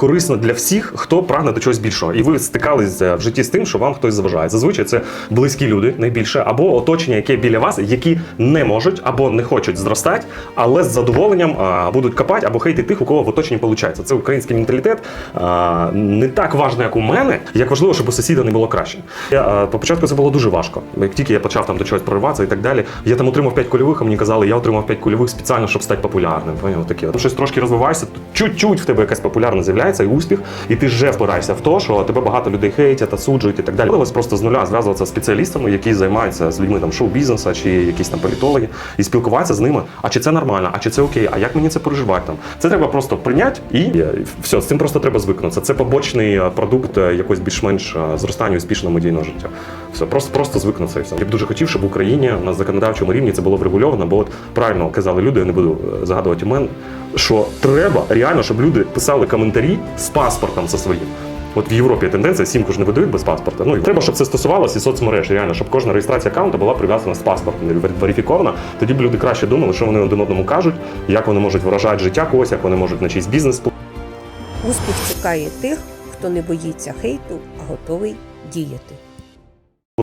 корисно для всіх, хто прагне до чогось більшого. І ви стикались е, в житті з тим, що вам хтось заважає. Зазвичай це близькі люди найбільше, або оточення, яке біля вас, які не можуть або не хочуть зростати, але з задоволенням а, будуть копати або хейтити тих, у кого в оточенні виходить. Це український менталітет. А, не так важливо, як у мене, як важливо, щоб у сусіда не було краще. Я, а, по початку це було дуже важко. Як тільки я почав там до чогось прориватися і так далі, я там отримав 5 кульових, а мені казали, я отримав 5 кульових спеціально, щоб стати популярним. Поняв? Таке. Щось трошки розвиваєшся, чуть-чуть в тебе якась популярність з'являється і успіх, і ти вже впираєшся в те, що тебе багато людей хейтять, осуджують і так далі. Ось просто з нуля зв'язуватися з спеціалістами, які займаються з людьми там шоу-бізнесу чи якісь там політологи, і спілкуватися з ними. А чи це нормально, а чи це окей, а як мені це переживати там? Це треба просто прийняти і е, все, з цим просто треба звикнутися. Це побочний е, продукт е, якогось більш-менш зростання успішного медійного життя. Все, просто просто звикнутися і все. Я б дуже хотів, щоб в Україні на законодавчому рівні це було врегульовано, бо от правильно казали люди, я не буду е, загадувати імен, що треба реально, щоб люди писали коментарі з паспортом за своїм. От в Європі тенденція, сімку ж не видають без паспорта. Ну і треба, щоб це стосувалося і соцмереж, реально, щоб кожна реєстрація аккаунту була прив'язана з паспортом, вер- верифікована. Тоді б люди краще думали, що вони один одному кажуть, як вони можуть виражати життя когось, як вони можуть на чийсь бізнес Успіх чекає тих, хто не боїться хейту, а готовий діяти.